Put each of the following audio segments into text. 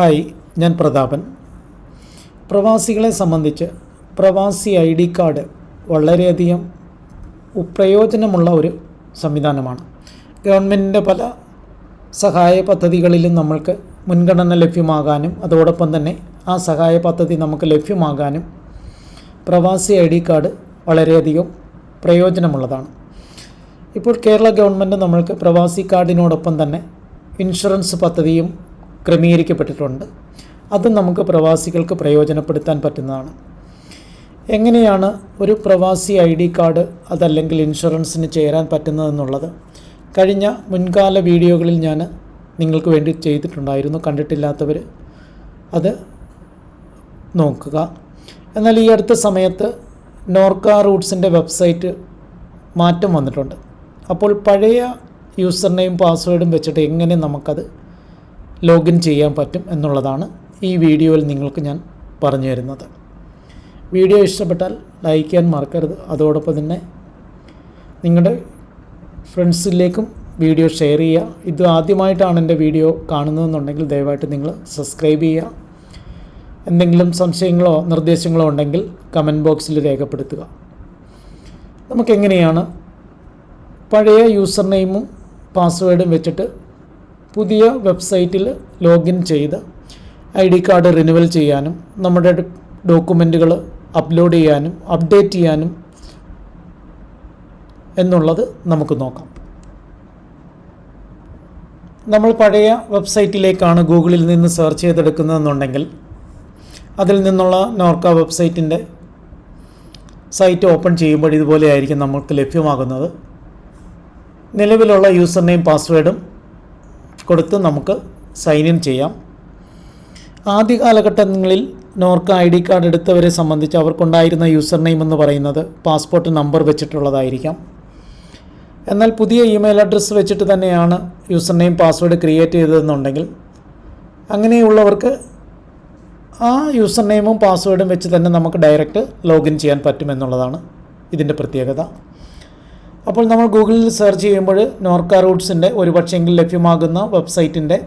Hi ഞാൻ പ്രതാപൻ. പ്രവാസികളെ സംബന്ധിച്ച് പ്രവാസി ഐ ഡി കാർഡ് വളരെയധികം പ്രയോജനമുള്ള ഒരു സംവിധാനമാണ്. ഗവൺമെന്റിന്റെ പല സഹായ പദ്ധതികളിലും നമ്മൾക്ക് മുൻഗണന ലഭ്യമാകാനും അതോടൊപ്പം തന്നെ ആ സഹായ പദ്ധതി നമുക്ക് ലഭ്യമാകാനും പ്രവാസി ഐ ഡി കാർഡ് വളരെയധികം പ്രയോജനമുള്ളതാണ്. ഇപ്പോൾ കേരള ഗവൺമെന്റ് നമ്മൾക്ക് പ്രവാസി കാർഡിനോടൊപ്പം തന്നെ ഇൻഷുറൻസ് പദ്ധതിയും ക്രമീകരിക്കപ്പെട്ടിട്ടുണ്ട്. അത് നമുക്ക് പ്രവാസികൾക്ക് പ്രയോജനപ്പെടുത്താൻ പറ്റുന്നതാണ്. എങ്ങനെയാണ് ഒരു പ്രവാസി ഐ ഡി കാർഡ് അതല്ലെങ്കിൽ ഇൻഷുറൻസിന് ചേരാൻ പറ്റുന്നതെന്നുള്ളത്? കഴിഞ്ഞ മുൻകാല വീഡിയോകളിൽ ഞാൻ നിങ്ങൾക്ക് വേണ്ടി ചെയ്തിട്ടുണ്ടായിരുന്നു. കണ്ടിട്ടില്ലാത്തവർ അത് നോക്കുക. എന്നാൽ ഈ അടുത്ത സമയത്ത് നോർക്ക റൂട്ട്സിന്റെ വെബ്സൈറ്റ് മാറ്റം വന്നിട്ടുണ്ട്. അപ്പോൾ പഴയ യൂസർ നെയിം പാസ്വേഡും വെച്ചിട്ട് എങ്ങനെ നമുക്കത് ലോഗിൻ ചെയ്യാൻ പറ്റും എന്നുള്ളതാണ് ഈ വീഡിയോയിൽ നിങ്ങൾക്ക് ഞാൻ പറഞ്ഞു തരുന്നത്. വീഡിയോ ഇഷ്ടപ്പെട്ടാൽ ലൈക്ക് ചെയ്യാൻ മറക്കരുത്. അതോടൊപ്പം തന്നെ നിങ്ങളുടെ ഫ്രണ്ട്സിലേക്കും വീഡിയോ ഷെയർ ചെയ്യുക. ഇത് ആദ്യമായിട്ടാണ് എന്റെ വീഡിയോ കാണുന്നതെന്നുണ്ടെങ്കിൽ ദയവായിട്ട് നിങ്ങൾ സബ്സ്ക്രൈബ് ചെയ്യുക. എന്തെങ്കിലും സംശയങ്ങളോ നിർദ്ദേശങ്ങളോ ഉണ്ടെങ്കിൽ കമന്റ് ബോക്സിൽ രേഖപ്പെടുത്തുക. നമുക്കെങ്ങനെയാണ് പഴയ യൂസർ നെയിമും പാസ്വേഡും വെച്ചിട്ട് പുതിയ വെബ്സൈറ്റിൽ ലോഗിൻ ചെയ്ത് ഐ ഡി കാർഡ് റിന്യൂവൽ ചെയ്യാനും നമ്മുടെ ഡോക്യുമെന്റുകൾ അപ്ലോഡ് ചെയ്യാനും അപ്ഡേറ്റ് ചെയ്യാനും എന്നുള്ളത് നമുക്ക് നോക്കാം. നമ്മൾ പഴയ വെബ്സൈറ്റിലേക്കാണ് ഗൂഗിളിൽ നിന്ന് സെർച്ച് ചെയ്തെടുക്കുന്നതെന്നുണ്ടെങ്കിൽ അതിൽ നിന്നുള്ള നോർക്ക വെബ്സൈറ്റിന്റെ സൈറ്റ് ഓപ്പൺ ചെയ്യുമ്പോൾ ഇതുപോലെ ആയിരിക്കും നമുക്ക് ലഭ്യമാകുന്നത്. നിലവിലുള്ള യൂസർ നെയിം പാസ്വേഡും കൊടുത്ത് നമുക്ക് സൈൻ ഇൻ ചെയ്യാം. ആദ്യ കാലഘട്ടങ്ങളിൽ നോർക്ക ഐ ഡി കാർഡ് എടുത്തവരെ സംബന്ധിച്ച് അവർക്കുണ്ടായിരുന്ന യൂസർ നെയിം എന്ന് പറയുന്നത് പാസ്പോർട്ട് നമ്പർ വെച്ചിട്ടുള്ളതായിരിക്കാം. എന്നാൽ പുതിയ ഇമെയിൽ അഡ്രസ്സ് വെച്ചിട്ട് തന്നെയാണ് യൂസർ നെയിം പാസ്വേഡ് ക്രിയേറ്റ് ചെയ്തതെന്നുണ്ടെങ്കിൽ അങ്ങനെയുള്ളവർക്ക് ആ യൂസർ നെയിമും പാസ്വേഡും വെച്ച് തന്നെ നമുക്ക് ഡയറക്റ്റ് ലോഗിൻ ചെയ്യാൻ പറ്റുമെന്നുള്ളതാണ് ഇതിന്റെ പ്രത്യേകത. അപ്പോൾ നമ്മൾ ഗൂഗിളിൽ സെർച്ച് ചെയ്യുമ്പോൾ നോർക്ക റൂട്ട്സിന്റെ ഒരു പക്ഷേങ്കിൽ ലഭ്യമാകുന്ന വെബ്സൈറ്റിന്റെ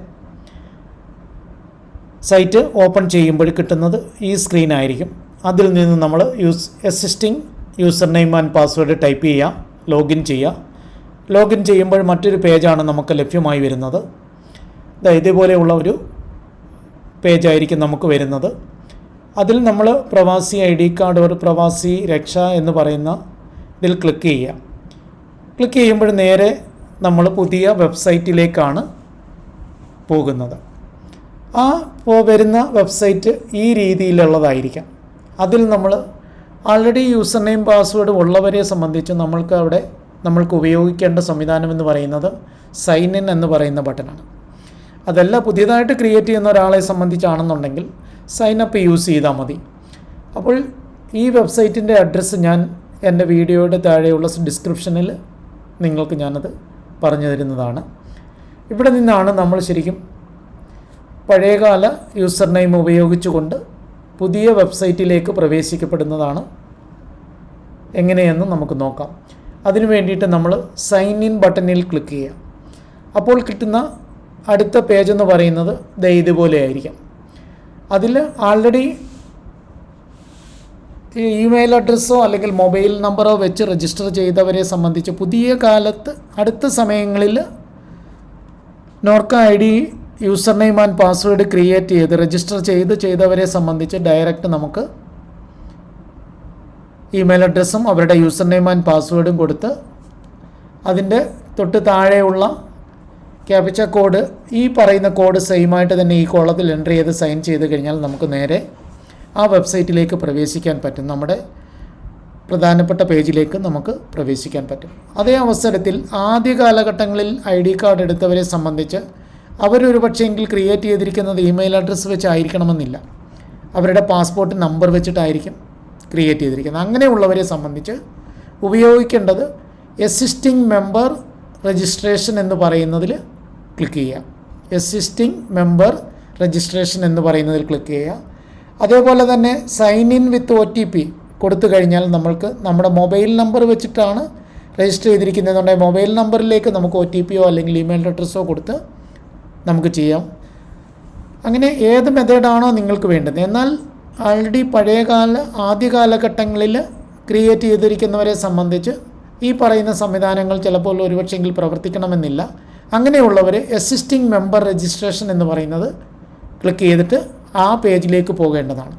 സൈറ്റ് ഓപ്പൺ ചെയ്യുമ്പോൾ കിട്ടുന്നത് ഈ സ്ക്രീൻ ആയിരിക്കും. അതിൽ നിന്ന് നമ്മൾ use existing user name and password type ചെയ്യുക ലോഗിൻ ചെയ്യുക. ലോഗിൻ ചെയ്യുമ്പോൾ മറ്റൊരു പേജാണ് നമുക്ക് ലഭ്യമായി വരുന്നത്. ഇതേപോലെയുള്ള ഒരു പേജായിരിക്കും നമുക്ക് വരുന്നത്. അതിൽ നമ്മൾ പ്രവാസി ഐ ഡി കാർഡ് ഒരു പ്രവാസി രക്ഷ എന്ന് പറയുന്ന ഇതിൽ ക്ലിക്ക് ചെയ്യുക. ക്ലിക്ക് ചെയ്യുമ്പോൾ നേരെ നമ്മൾ പുതിയ വെബ്സൈറ്റിലേക്കാണ് പോകുന്നത്. ആ പോ വരുന്ന വെബ്സൈറ്റ് ഈ രീതിയിലുള്ളതായിരിക്കാം. അതിൽ നമ്മൾ ആൾറെഡി യൂസർ നെയിം പാസ്വേഡ് ഉള്ളവരെ സംബന്ധിച്ച് നമ്മൾക്ക് അവിടെ നമ്മൾക്ക് ഉപയോഗിക്കേണ്ട സംവിധാനം എന്ന് പറയുന്നത് സൈൻ ഇൻ എന്ന് പറയുന്ന ബട്ടണാണ് അതല്ല പുതിയതായിട്ട് ക്രിയേറ്റ് ചെയ്യുന്ന ഒരാളെ സംബന്ധിച്ചാണെന്നുണ്ടെങ്കിൽ സൈൻ അപ്പ് യൂസ് ചെയ്താൽ മതി. അപ്പോൾ ഈ വെബ്സൈറ്റിന്റെ അഡ്രസ്സ് ഞാൻ എന്റെ വീഡിയോയുടെ താഴെയുള്ള ഡിസ്ക്രിപ്ഷനിൽ നിങ്ങൾക്ക് ഞാനത് പറഞ്ഞു തരുന്നതാണ്. ഇവിടെ നിന്നാണ് നമ്മൾ ശരിക്കും പഴയകാല യൂസർ നെയിം ഉപയോഗിച്ചുകൊണ്ട് പുതിയ വെബ്സൈറ്റിലേക്ക് പ്രവേശിക്കപ്പെടുന്നതാണ് എങ്ങനെയെന്ന് നമുക്ക് നോക്കാം. അതിനു വേണ്ടിയിട്ട് നമ്മൾ സൈൻ ഇൻ ബട്ടണിൽ ക്ലിക്ക് ചെയ്യുക. അപ്പോൾ കിട്ടുന്ന അടുത്ത പേജ് എന്ന് പറയുന്നത് ദേ ഇതുപോലെ ആയിരിക്കാം അതിൽ ആൾറെഡി ഇമെയിൽ അഡ്രസ്സോ അല്ലെങ്കിൽ മൊബൈൽ നമ്പറോ വെച്ച് രജിസ്റ്റർ ചെയ്തവരെ സംബന്ധിച്ച് പുതിയ കാലത്ത് അടുത്ത സമയങ്ങളിൽ Norka I D user name and password create ചെയ്ത് രജിസ്റ്റർ ചെയ്ത് ചെയ്തവരെ സംബന്ധിച്ച് ഡയറക്റ്റ് നമുക്ക് ഇമെയിൽ അഡ്രസ്സും അവരുടെ യൂസർ നെയിം ആൻഡ് പാസ്വേഡും കൊടുത്ത് അതിന്റെ തൊട്ട് താഴെയുള്ള ക്യാപിച്ച കോഡ് ഈ പറയുന്ന കോഡ് സെയിമായിട്ട് തന്നെ ഈ കോളത്തിൽ എന്റർ ചെയ്ത് സൈൻ ചെയ്ത് കഴിഞ്ഞാൽ നമുക്ക് നേരെ ആ വെബ്സൈറ്റിലേക്ക് പ്രവേശിക്കാൻ പറ്റും. നമ്മുടെ പ്രധാനപ്പെട്ട പേജിലേക്ക് നമുക്ക് പ്രവേശിക്കാൻ പറ്റും. അതേ അവസരത്തിൽ ആദ്യ കാലഘട്ടങ്ങളിൽ ഐ ഡി കാർഡ് എടുത്തവരെ സംബന്ധിച്ച് അവരൊരു പക്ഷേങ്കിൽ ക്രിയേറ്റ് ചെയ്തിരിക്കുന്നത് ഇമെയിൽ അഡ്രസ്സ് വെച്ചായിരിക്കണമെന്നില്ല. അവരുടെ പാസ്പോർട്ട് നമ്പർ വെച്ചിട്ടായിരിക്കും ക്രിയേറ്റ് ചെയ്തിരിക്കുന്നത്. അങ്ങനെയുള്ളവരെ സംബന്ധിച്ച് ഉപയോഗിക്കേണ്ടത് എസിസ്റ്റിംഗ് മെമ്പർ രജിസ്ട്രേഷൻ എന്ന് പറയുന്നതിൽ ക്ലിക്ക് ചെയ്യുക. എസിസ്റ്റിംഗ് മെമ്പർ രജിസ്ട്രേഷൻ എന്ന് പറയുന്നതിൽ ക്ലിക്ക് ചെയ്യുക. അതേപോലെ തന്നെ sign in with O T P കൊടുത്തു കഴിഞ്ഞാൽ നമ്മൾക്ക് നമ്മുടെ മൊബൈൽ നമ്പർ വെച്ചിട്ടാണ് രജിസ്റ്റർ ചെയ്തിരിക്കുന്നതെന്നുണ്ടെങ്കിൽ മൊബൈൽ നമ്പറിലേക്ക് നമുക്ക് ഒ ടി പിയോ അല്ലെങ്കിൽ ഇമെയിൽ അഡ്രസ്സോ കൊടുത്ത് നമുക്ക് ചെയ്യാം. അങ്ങനെ ഏത് മെത്തേഡാണോ നിങ്ങൾക്ക് വേണ്ടത്. എന്നാൽ ആൾറെഡി പഴയകാല ആദ്യ കാലഘട്ടങ്ങളിൽ ക്രിയേറ്റ് ചെയ്തിരിക്കുന്നവരെ സംബന്ധിച്ച് ഈ പറയുന്ന സംവിധാനങ്ങൾ ചിലപ്പോൾ ഒരുപക്ഷെങ്കിൽ പ്രവർത്തിക്കണമെന്നില്ല. അങ്ങനെയുള്ളവർ അസിസ്റ്റിംഗ് മെമ്പർ രജിസ്ട്രേഷൻ എന്ന് പറയുന്നത് ക്ലിക്ക് ചെയ്തിട്ട് ആ പേജിലേക്ക് പോകേണ്ടതാണ്.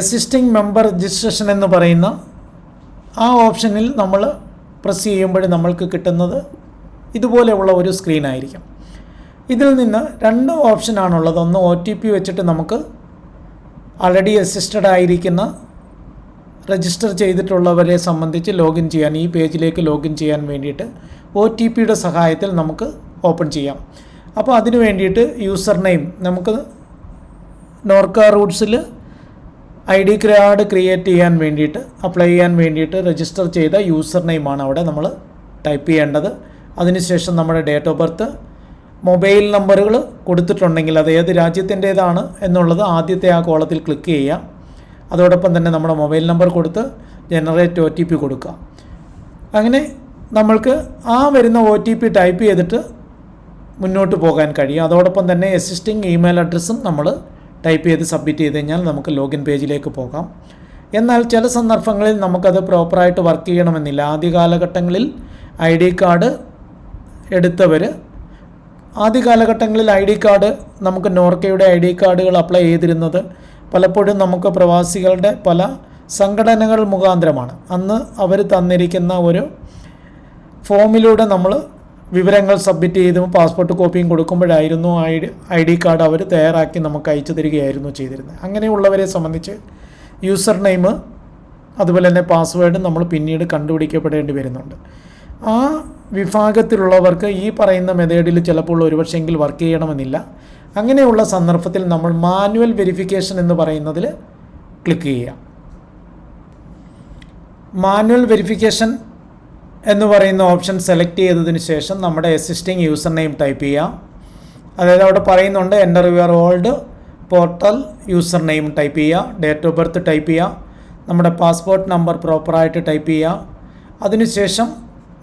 എസിസ്റ്റിംഗ് മെമ്പർ രജിസ്ട്രേഷൻ എന്ന് പറയുന്ന ആ ഓപ്ഷനിൽ നമ്മൾ പ്രസ് ചെയ്യുമ്പോൾ നമ്മൾക്ക് കിട്ടുന്നത് ഇതുപോലെയുള്ള ഒരു സ്ക്രീൻ ആയിരിക്കും. ഇതിൽ നിന്ന് രണ്ട് ഓപ്ഷനാണുള്ളത് ഒന്ന് ഒ ടി പി വെച്ചിട്ട് നമുക്ക് ആൾറെഡി അസിസ്റ്റഡ് ആയിരിക്കുന്ന രജിസ്റ്റർ ചെയ്തിട്ടുള്ളവരെ സംബന്ധിച്ച് ലോഗിൻ ചെയ്യാൻ ഈ പേജിലേക്ക് ലോഗിൻ ചെയ്യാൻ വേണ്ടിയിട്ട് ഒ ടി പിയുടെ സഹായത്തിൽ നമുക്ക് ഓപ്പൺ ചെയ്യാം. അപ്പോൾ അതിന് വേണ്ടിയിട്ട് യൂസർ നെയിം നമുക്ക് നോർക്ക റൂട്ട്സിൽ ഐ ഡി കാർഡ് ക്രിയേറ്റ് ചെയ്യാൻ വേണ്ടിയിട്ട് അപ്ലൈ ചെയ്യാൻ വേണ്ടിയിട്ട് രജിസ്റ്റർ ചെയ്ത യൂസർ നെയിമാണ് അവിടെ നമ്മൾ ടൈപ്പ് ചെയ്യേണ്ടത്. അതിനുശേഷം നമ്മുടെ ഡേറ്റ് ഓഫ് ബർത്ത് മൊബൈൽ നമ്പറുകൾ കൊടുത്തിട്ടുണ്ടെങ്കിൽ അത് ഏത് രാജ്യത്തിന്റേതാണ് എന്നുള്ളത് ആദ്യത്തെ ആ കോളത്തിൽ ക്ലിക്ക് ചെയ്യാം അതോടൊപ്പം തന്നെ നമ്മുടെ മൊബൈൽ നമ്പർ കൊടുത്ത് ജനറേറ്റ് ഒ ടി പി കൊടുക്കുക. അങ്ങനെ നമ്മൾക്ക് ആ വരുന്ന ഒ ടി പി ടൈപ്പ് ചെയ്തിട്ട് മുന്നോട്ട് പോകാൻ കഴിയും. അതോടൊപ്പം തന്നെ എസിസ്റ്റിംഗ് ഇമെയിൽ അഡ്രസ്സും നമ്മൾ ടൈപ്പ് ചെയ്ത് സബ്മിറ്റ് ചെയ്ത് കഴിഞ്ഞാൽ നമുക്ക് ലോഗിൻ പേജിലേക്ക് പോകാം. എന്നാൽ ചില സന്ദർഭങ്ങളിൽ നമുക്കത് പ്രോപ്പറായിട്ട് വർക്ക് ചെയ്യണമെന്നില്ല. ആദ്യ കാലഘട്ടങ്ങളിൽ ഐ ഡി കാർഡ് എടുത്തവർ ആദ്യ കാലഘട്ടങ്ങളിൽ ഐ ഡി കാർഡ് നമുക്ക് നോർക്കയുടെ ഐ ഡി കാർഡുകൾ അപ്ലൈ ചെയ്തിരുന്നത് പലപ്പോഴും നമുക്ക് പ്രവാസികളുടെ പല സംഘടനകൾ മുഖാന്തരമാണ്. അന്ന് അവർ തന്നിരിക്കുന്ന ഒരു ഫോമിലൂടെ നമ്മൾ വിവരങ്ങൾ സബ്മിറ്റ് ചെയ്തും പാസ്പോർട്ട് കോപ്പിയും കൊടുക്കുമ്പോഴായിരുന്നു I D I D card അവർ തയ്യാറാക്കി നമുക്ക് അയച്ചു തരികയായിരുന്നു ചെയ്തിരുന്നത്. അങ്ങനെയുള്ളവരെ സംബന്ധിച്ച് യൂസർ നെയിം അതുപോലെ തന്നെ പാസ്വേഡ് നമ്മൾ പിന്നീട് കണ്ടുപിടിക്കപ്പെടേണ്ടി വരുന്നുണ്ട്. ആ വിഭാഗത്തിലുള്ളവർക്ക് ഈ പറയുന്ന മെത്തേഡിൽ ചിലപ്പോൾ ഒരുപക്ഷെങ്കിൽ വർക്ക് ചെയ്യണമെന്നില്ല. അങ്ങനെയുള്ള സന്ദർഭത്തിൽ നമ്മൾ മാനുവൽ വെരിഫിക്കേഷൻ എന്ന് പറയുന്നതിൽ ക്ലിക്ക് ചെയ്യുക. മാനുവൽ വെരിഫിക്കേഷൻ എന്ന് പറയുന്ന ഓപ്ഷൻ സെലക്ട് ചെയ്തതിന് ശേഷം നമ്മുടെ അസിസ്റ്റിംഗ് യൂസർ നെയിം ടൈപ്പ് ചെയ്യാം. അതായത് അവിടെ പറയുന്നുണ്ട് enter your old portal user name type ചെയ്യുക ഡേറ്റ് ഓഫ് ബർത്ത് ടൈപ്പ് ചെയ്യുക നമ്മുടെ പാസ്പോർട്ട് നമ്പർ പ്രോപ്പറായിട്ട് ടൈപ്പ് ചെയ്യുക അതിനുശേഷം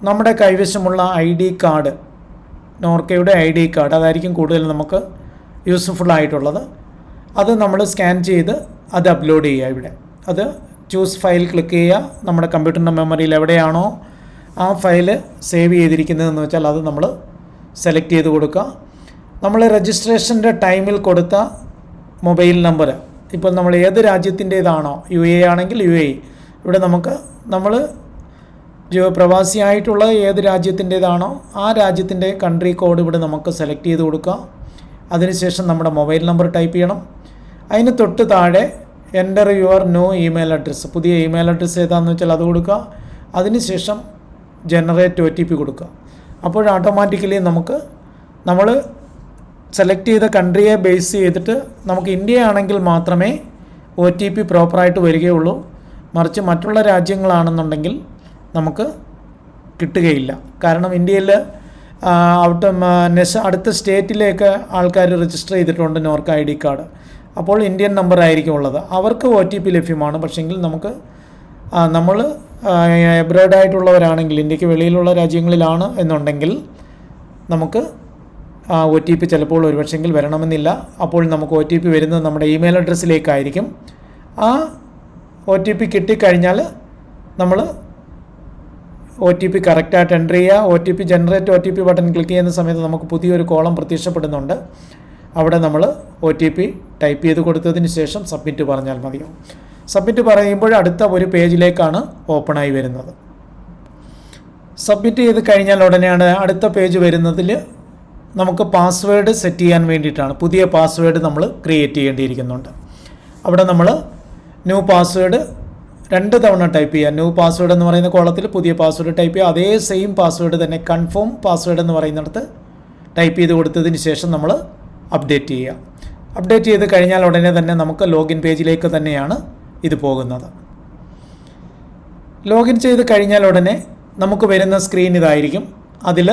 നമ്മുടെ കൈവശമുള്ള ഐ ഡി കാർഡ് നോർക്കയുടെ ഐ ഡി കാർഡ് അതായിരിക്കും കൂടുതൽ നമുക്ക് യൂസ്ഫുൾ ആയിട്ടുള്ളത്. അത് നമ്മൾ സ്കാൻ ചെയ്ത് അത് അപ്ലോഡ് ചെയ്യുക ഇവിടെ. അത് ചൂസ് ഫയൽ ക്ലിക്ക് ചെയ്യുക. നമ്മുടെ കമ്പ്യൂട്ടറിന്റെ മെമ്മറിയിൽ എവിടെയാണോ ആ ഫയൽ സേവ് ചെയ്തിരിക്കുന്നതെന്ന് വെച്ചാൽ അത് നമ്മൾ സെലക്ട് ചെയ്ത് കൊടുക്കുക. നമ്മൾ രജിസ്ട്രേഷന്റെ ടൈമിൽ കൊടുത്ത മൊബൈൽ നമ്പർ ഇപ്പോൾ നമ്മൾ ഏത് രാജ്യത്തിന്റേതാണോ യു എ ആണെങ്കിൽ യു എ ഇവിടെ നമുക്ക് നമ്മൾ പ്രവാസിയായിട്ടുള്ള ഏത് രാജ്യത്തിന്റേതാണോ ആ രാജ്യത്തിന്റെ കൺട്രി കോഡ് ഇവിടെ നമുക്ക് സെലക്ട് ചെയ്ത് കൊടുക്കുക. അതിനുശേഷം നമ്മുടെ മൊബൈൽ നമ്പർ ടൈപ്പ് ചെയ്യണം. അതിന് തൊട്ട് താഴെ enter your new email address പുതിയ ഇമെയിൽ അഡ്രസ്സ് ഏതാണെന്ന് വെച്ചാൽ അത് കൊടുക്കുക. അതിനുശേഷം ജനറേറ്റ് ഒ ടി പി കൊടുക്കുക. അപ്പോൾ ഓട്ടോമാറ്റിക്കലി നമുക്ക് നമ്മൾ സെലക്ട് ചെയ്ത കൺട്രിയെ ബേസ് ചെയ്തിട്ട് നമുക്ക് ഇന്ത്യ ആണെങ്കിൽ മാത്രമേ ഒ ടി പി പ്രോപ്പറായിട്ട് വരികയുള്ളൂ. മറിച്ച് മറ്റുള്ള രാജ്യങ്ങളാണെന്നുണ്ടെങ്കിൽ നമുക്ക് കിട്ടുകയില്ല. കാരണം ഇന്ത്യയിൽ ഔട്ട് നെസ് അടുത്ത സ്റ്റേറ്റിലേക്ക് ആൾക്കാർ രജിസ്റ്റർ ചെയ്തിട്ടുണ്ട് നോർക്ക് ഐ ഡി കാർഡ്. അപ്പോൾ ഇന്ത്യൻ നമ്പർ ആയിരിക്കും ഉള്ളത്. അവർക്ക് ഒ ടി പി ലഭ്യമാണ്. പക്ഷേങ്കിൽ നമുക്ക് നമ്മൾ എബ്രോഡ് ആയിട്ടുള്ളവരാണെങ്കിൽ ഇന്ത്യയ്ക്ക് വെളിയിലുള്ള രാജ്യങ്ങളിലാണ് എന്നുണ്ടെങ്കിൽ നമുക്ക് ഒ ടി പി ചിലപ്പോൾ ഒരുപക്ഷെങ്കിൽ വരണമെന്നില്ല. അപ്പോൾ നമുക്ക് ഒ ടി പി വരുന്നത് നമ്മുടെ ഇമെയിൽ അഡ്രസ്സിലേക്കായിരിക്കും. ആ ഒ ടി പി കിട്ടിക്കഴിഞ്ഞാൽ നമ്മൾ ഒ ടി പി കറക്റ്റായിട്ട് എന്റർ ചെയ്യുക. O T P generate O T P button click ചെയ്യുന്ന സമയത്ത് നമുക്ക് പുതിയൊരു കോളം പ്രത്യക്ഷപ്പെടുന്നുണ്ട്. അവിടെ നമ്മൾ ഒ ടി പി ടൈപ്പ് ചെയ്ത് കൊടുത്തതിന് ശേഷം സബ്മിറ്റ് പറഞ്ഞാൽ മതിയാവും സബ്മിറ്റ് പറയുമ്പോൾ അടുത്ത ഒരു പേജിലേക്കാണ് ഓപ്പണായി വരുന്നത്. സബ്മിറ്റ് ചെയ്ത് കഴിഞ്ഞാൽ ഉടനെയാണ് അടുത്ത പേജ് വരുന്നതിൽ നമുക്ക് പാസ്വേഡ് സെറ്റ് ചെയ്യാൻ വേണ്ടിയിട്ടാണ് പുതിയ പാസ്വേഡ് നമ്മൾ ക്രിയേറ്റ് ചെയ്യേണ്ടിയിരിക്കുന്നുണ്ട്. അവിടെ നമ്മൾ ന്യൂ പാസ്വേഡ് രണ്ട് തവണ ടൈപ്പ് ചെയ്യുക ന്യൂ പാസ്വേഡ് എന്ന് പറയുന്ന കോളത്തിൽ പുതിയ പാസ്വേഡ് ടൈപ്പ് ചെയ്യുക. അതേ സെയിം പാസ്വേഡ് തന്നെ കൺഫേം പാസ്വേഡ് എന്ന് പറയുന്നിടത്ത് ടൈപ്പ് ചെയ്ത് കൊടുത്തതിന് ശേഷം നമ്മൾ അപ്ഡേറ്റ് ചെയ്യുക. അപ്ഡേറ്റ് ചെയ്ത് കഴിഞ്ഞാൽ ഉടനെ തന്നെ നമുക്ക് ലോഗിൻ പേജിലേക്ക് തന്നെയാണ് ഇത് പോകുന്നത്. ലോഗിൻ ചെയ്ത് കഴിഞ്ഞാൽ ഉടനെ നമുക്ക് വരുന്ന സ്ക്രീൻ ഇതായിരിക്കും. അതിൽ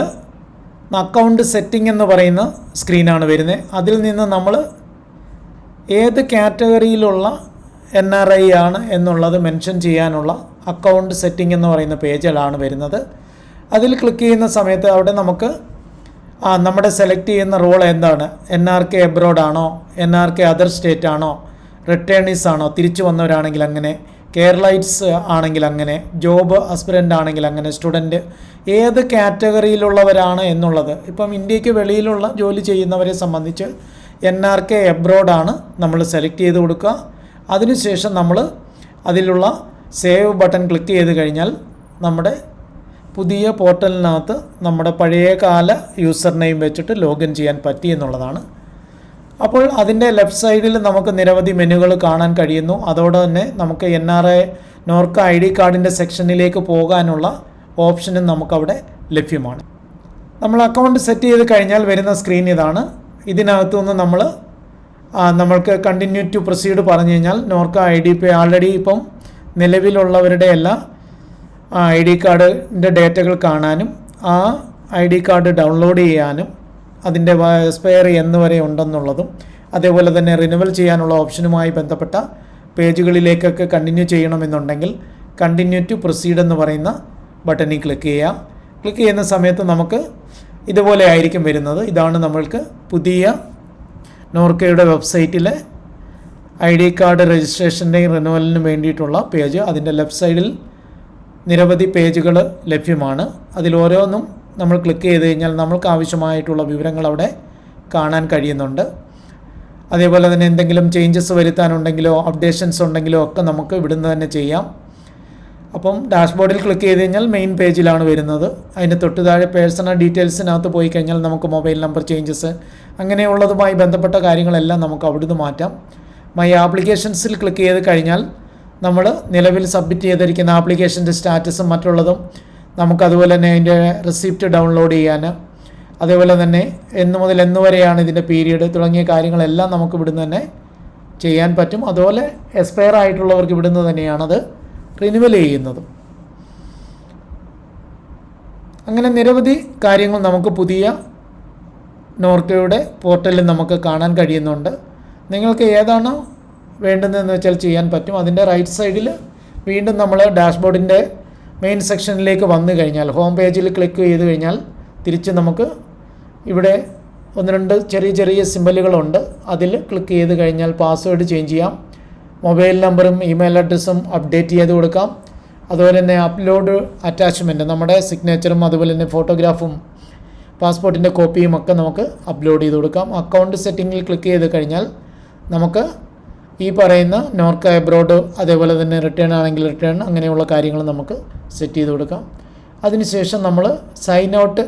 അക്കൗണ്ട് സെറ്റിംഗ് എന്ന് പറയുന്ന സ്ക്രീനാണ് വരുന്നത്. അതിൽ നിന്ന് നമ്മൾ ഏത് കാറ്റഗറിയിലുള്ള എൻ ആർ ഐ ആണ് എന്നുള്ളത് മെൻഷൻ ചെയ്യാനുള്ള അക്കൗണ്ട് സെറ്റിംഗ് എന്ന് പറയുന്ന പേജിലാണ് വരുന്നത്. അതിൽ ക്ലിക്ക് ചെയ്യുന്ന സമയത്ത് അവിടെ നമുക്ക് ആ നമ്മുടെ സെലക്ട് ചെയ്യുന്ന റോൾ എന്താണ്? എൻ ആർ കെ എബ്രോഡ് ആണോ? N R K other state ആണോ? റിട്ടേണീസ് ആണോ? തിരിച്ചു വന്നവരാണെങ്കിൽ അങ്ങനെ കേരളൈറ്റ്സ് ആണെങ്കിൽ അങ്ങനെ ജോബ് അസ്പിരന്റ് ആണെങ്കിൽ അങ്ങനെ സ്റ്റുഡന്റ് ഏത് കാറ്റഗറിയിലുള്ളവരാണ് എന്നുള്ളത്. ഇപ്പം ഇന്ത്യയ്ക്ക് വെളിയിലുള്ള ജോലി ചെയ്യുന്നവരെ സംബന്ധിച്ച് എൻ ആർ കെ എബ്രോഡാണ് നമ്മൾ സെലക്ട് ചെയ്ത് കൊടുക്കുക. അതിനുശേഷം നമ്മൾ അതിലുള്ള സേവ് ബട്ടൺ ക്ലിക്ക് ചെയ്ത് കഴിഞ്ഞാൽ നമ്മുടെ പുതിയ പോർട്ടലിനകത്ത് നമ്മുടെ പഴയകാല യൂസർ നെയിം വെച്ചിട്ട് ലോഗിൻ ചെയ്യാൻ പറ്റി എന്നുള്ളതാണ് അപ്പോൾ അതിന്റെ ലെഫ്റ്റ് സൈഡിൽ നമുക്ക് നിരവധി മെനുകൾ കാണാൻ കഴിയുന്നു. അതോടെ തന്നെ നമുക്ക് N R I Norka I D കാർഡിന്റെ സെക്ഷനിലേക്ക് പോകാനുള്ള ഓപ്ഷനും നമുക്കവിടെ ലഭ്യമാണ്. നമ്മൾ അക്കൗണ്ട് സെറ്റ് ചെയ്ത് കഴിഞ്ഞാൽ വരുന്ന സ്ക്രീൻ ഇതാണ്. ഇതിനകത്തുനിന്ന് നമ്മൾ നമ്മൾക്ക് കണ്ടിന്യൂ ടു പ്രൊസീഡ് പറഞ്ഞു കഴിഞ്ഞാൽ Norka I D pay already ഇപ്പം നിലവിലുള്ളവരുടെ എല്ലാ ഐ ഡി കാർഡിന്റെ ഡേറ്റകൾ കാണാനും ആ ഐ ഡി കാർഡ് ഡൗൺലോഡ് ചെയ്യാനും അതിന്റെ എക്സ്പയറി എന്ന് വരെ ഉണ്ടെന്നുള്ളതും അതേപോലെ തന്നെ റിനുവൽ ചെയ്യാനുള്ള ഓപ്ഷനുമായി ബന്ധപ്പെട്ട പേജുകളിലേക്കൊക്കെ കണ്ടിന്യൂ ചെയ്യണമെന്നുണ്ടെങ്കിൽ കണ്ടിന്യൂ ടു പ്രൊസീഡ് എന്ന് പറയുന്ന ബട്ടണിൽ ക്ലിക്ക് ചെയ്യാം. ക്ലിക്ക് ചെയ്യുന്ന സമയത്ത് നമുക്ക് ഇതുപോലെ ആയിരിക്കും വരുന്നത്. ഇതാണ് നമ്മൾക്ക് പുതിയ നോർക്കയുടെ വെബ്സൈറ്റിലെ ഐ ഡി കാർഡ് രജിസ്ട്രേഷന്റെയും റിനുവലിനും വേണ്ടിയിട്ടുള്ള പേജ്. അതിന്റെ ലെഫ്റ്റ് സൈഡിൽ നിരവധി പേജുകൾ ലഭ്യമാണ്. അതിൽ ഓരോന്നും നമ്മൾ ക്ലിക്ക് ചെയ്ത് കഴിഞ്ഞാൽ നമ്മൾക്ക് ആവശ്യമായിട്ടുള്ള വിവരങ്ങൾ അവിടെ കാണാൻ കഴിയുന്നുണ്ട്. അതേപോലെ തന്നെ എന്തെങ്കിലും ചേഞ്ചസ് വരുത്താനുണ്ടെങ്കിലോ അപ്ഡേഷൻസ് ഉണ്ടെങ്കിലോ ഒക്കെ നമുക്ക് ഇവിടുന്ന് തന്നെ ചെയ്യാം. അപ്പം ഡാഷ്ബോർഡിൽ ക്ലിക്ക് ചെയ്ത് കഴിഞ്ഞാൽ മെയിൻ പേജിലാണ് വരുന്നത്. അതിന് തൊട്ട് താഴെ പേഴ്സണൽ ഡീറ്റെയിൽസിനകത്ത് പോയി കഴിഞ്ഞാൽ നമുക്ക് മൊബൈൽ നമ്പർ ചേഞ്ചസ് അങ്ങനെയുള്ളതുമായി ബന്ധപ്പെട്ട കാര്യങ്ങളെല്ലാം നമുക്ക് അവിടുന്ന് മാറ്റാം. മൈ ആപ്ലിക്കേഷൻസിൽ ക്ലിക്ക് ചെയ്ത് കഴിഞ്ഞാൽ നമ്മൾ നിലവിൽ സബ്മിറ്റ് ചെയ്തിരിക്കുന്ന ആപ്ലിക്കേഷന്റെ സ്റ്റാറ്റസും മറ്റുള്ളതും നമുക്കതുപോലെ തന്നെ അതിന്റെ റെസിപ്റ്റ് ഡൗൺലോഡ് ചെയ്യാൻ അതേപോലെ തന്നെ എന്ന് മുതൽ എന്ന് വരെയാണ് ഇതിന്റെ പീരീഡ് തുടങ്ങിയ കാര്യങ്ങളെല്ലാം നമുക്ക് ഇവിടുന്ന് തന്നെ ചെയ്യാൻ പറ്റും. അതുപോലെ എക്സ്പയർ ആയിട്ടുള്ളവർക്ക് ഇവിടുന്ന് തന്നെയാണത് റിന്യൂവൽ ചെയ്യുന്നത്. അങ്ങനെ നിരവധി കാര്യങ്ങൾ നമുക്ക് പുതിയ നോർക്കയുടെ പോർട്ടലിൽ നമുക്ക് കാണാൻ കഴിയുന്നുണ്ട്. നിങ്ങൾക്ക് ഏതാണോ വേണ്ടുന്നതെന്ന് വെച്ചാൽ ചെയ്യാൻ പറ്റും. അതിന്റെ റൈറ്റ് സൈഡിൽ വീണ്ടും നമ്മൾ ഡാഷ്ബോർഡിന്റെ മെയിൻ സെക്ഷനിലേക്ക് വന്നു കഴിഞ്ഞാൽ ഹോം പേജിൽ ക്ലിക്ക് ചെയ്ത് കഴിഞ്ഞാൽ തിരിച്ച് നമുക്ക് ഇവിടെ ഒന്ന് രണ്ട് ചെറിയ ചെറിയ സിമ്പലുകളുണ്ട് അതിൽ ക്ലിക്ക് ചെയ്ത് കഴിഞ്ഞാൽ പാസ്വേഡ് ചേഞ്ച് ചെയ്യാം. മൊബൈൽ നമ്പറും ഇമെയിൽ അഡ്രസ്സും അപ്ഡേറ്റ് ചെയ്ത് കൊടുക്കാം. അതുപോലെ തന്നെ അപ്ലോഡ് അറ്റാച്ച്മെന്റ് നമ്മുടെ സിഗ്നേച്ചറും അതുപോലെ തന്നെ ഫോട്ടോഗ്രാഫും പാസ്പോർട്ടിന്റെ കോപ്പിയും ഒക്കെ നമുക്ക് അപ്ലോഡ് ചെയ്ത് കൊടുക്കാം. അക്കൗണ്ട് സെറ്റിങ്ങിൽ ക്ലിക്ക് ചെയ്ത് കഴിഞ്ഞാൽ നമുക്ക് ഈ പറയുന്ന നോർക്ക എബ്രോഡ് അതേപോലെ തന്നെ റിട്ടേൺ ആണെങ്കിൽ റിട്ടേൺ അങ്ങനെയുള്ള കാര്യങ്ങൾ നമുക്ക് സെറ്റ് ചെയ്ത് കൊടുക്കാം. അതിനുശേഷം നമ്മൾ സൈൻ ഔട്ട്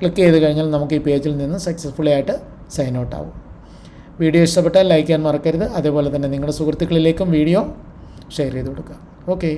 ക്ലിക്ക് ചെയ്ത് കഴിഞ്ഞാൽ നമുക്ക് ഈ പേജിൽ നിന്ന് സക്സസ്ഫുള്ളി ആയിട്ട് സൈൻ ഔട്ട് ആവും. വീഡിയോ ഇഷ്ടപ്പെട്ടാൽ ലൈക്ക് ചെയ്യാൻ മറക്കരുത്. അതേപോലെ തന്നെ നിങ്ങളുടെ സുഹൃത്തുക്കളിലേക്കും വീഡിയോ ഷെയർ ചെയ്ത് കൊടുക്കുക. ഓക്കെ